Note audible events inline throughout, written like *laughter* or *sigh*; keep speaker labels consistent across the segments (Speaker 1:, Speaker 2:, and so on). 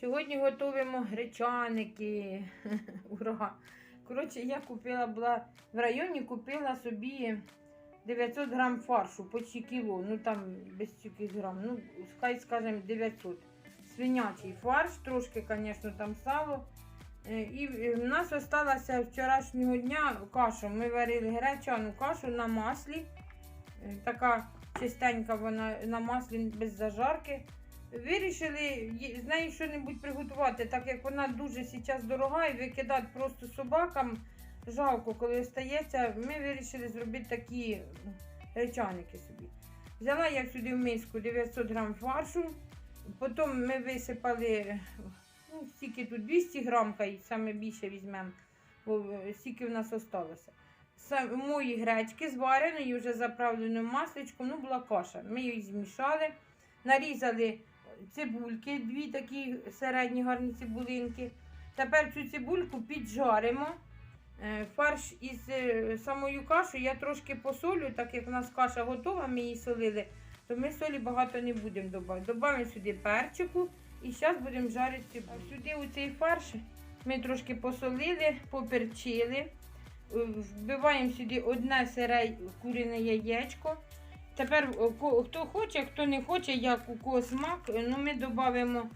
Speaker 1: Сьогодні готуємо гречаники. *laughs* Ура! Коротше, я купила була в районі, купила собі 900 грам фаршу, почти кіло. Ну там без стільки грам. Ну, хай скажемо 900. Свинячий фарш, трошки, звісно, там сало. Е, І е, в нас залишилася вчорашнього дня каша. Ми варили гречану кашу на маслі. Е, Така чистенька вона на маслі без зажарки. Вирішили з нею щось приготувати, так як вона дуже зараз дорога і викидати просто собакам жалко, коли остається. Ми вирішили зробити такі м, гречаники собі. Взяла я сюди в миску 900 грам фаршу, потім ми висипали ну, стільки тут 200 грам, хай саме більше візьмемо, бо е, стільки в нас. Сам, мої гречки зварені, вже заправленою масличком, ну була каша. Ми її змішали, нарізали цибульки, дві такі середні гарні цибулинки. Тепер цю цибульку піджаримо. Е, Фарш із е, самою кашею я трошки посолю, так як у нас каша готова, ми її солили, то ми солі багато не будемо додавати. Добавимо сюди перчику і зараз будемо жарити цибулю. Сюди у цей фарш ми трошки посолили, поперчили. Е, Вбиваємо сюди одне сире курине яєчко. Тепер е, хто хоче, хто не хоче, як у кого смак, е, ну ми додамо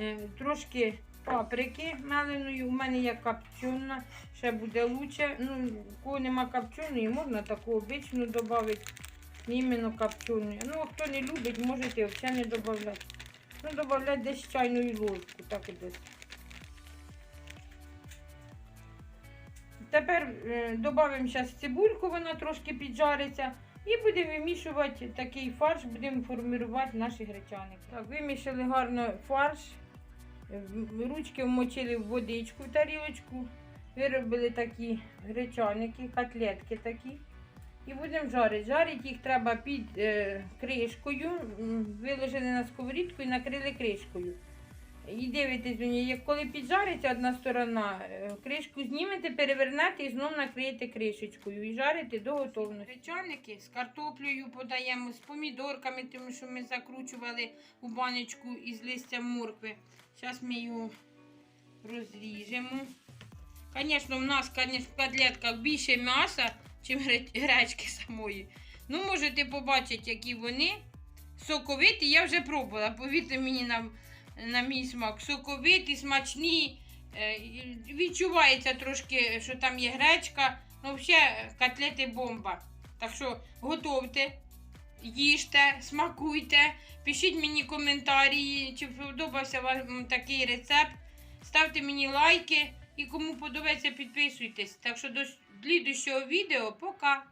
Speaker 1: е, трошки паприки меленої. У мене є капчуна, ще буде лучше. Ну, у кого нема капчуної, можна таку обичну додати. Іменно капчуну. Ну, а хто не любить, можете взагалі не додати. Ну, додати десь чайну ложку, так і десь. Тепер додаємо зараз цибульку, вона трошки піджариться. І будемо вимішувати такий фарш, будемо формувати наші гречаники. Так, вимішали гарно фарш, е, ручки вмочили в водичку в тарілочку, виробили такі гречаники, котлетки такі. І будемо жарити. Жарити їх треба під е, кришкою. Виложили на сковорідку і накрили кришкою. І дивитесь, як коли піджариться одна сторона, е, кришку знімете, перевернете і знову накриєте кришечкою і жарите до готовності. Гречаники з картоплею подаємо, з помідорками, тому що ми закручували у баночку із листям моркви. Зараз ми його розріжемо. Звісно, в нас в котлетках більше м'яса, ніж гречки самої. Ну, можете побачити, які вони соковиті. Я вже пробувала. Повірте мені на, на мій смак. Соковиті, смачні. Е, Відчувається трошки, що там є гречка. Ну, взагалі, котлети бомба. Так що готовте, їжте, смакуйте, пишіть мені коментарі, чи подобався вам такий рецепт. Ставте мені лайки і кому подобається, підписуйтесь. Так що до слідущого відео, пока!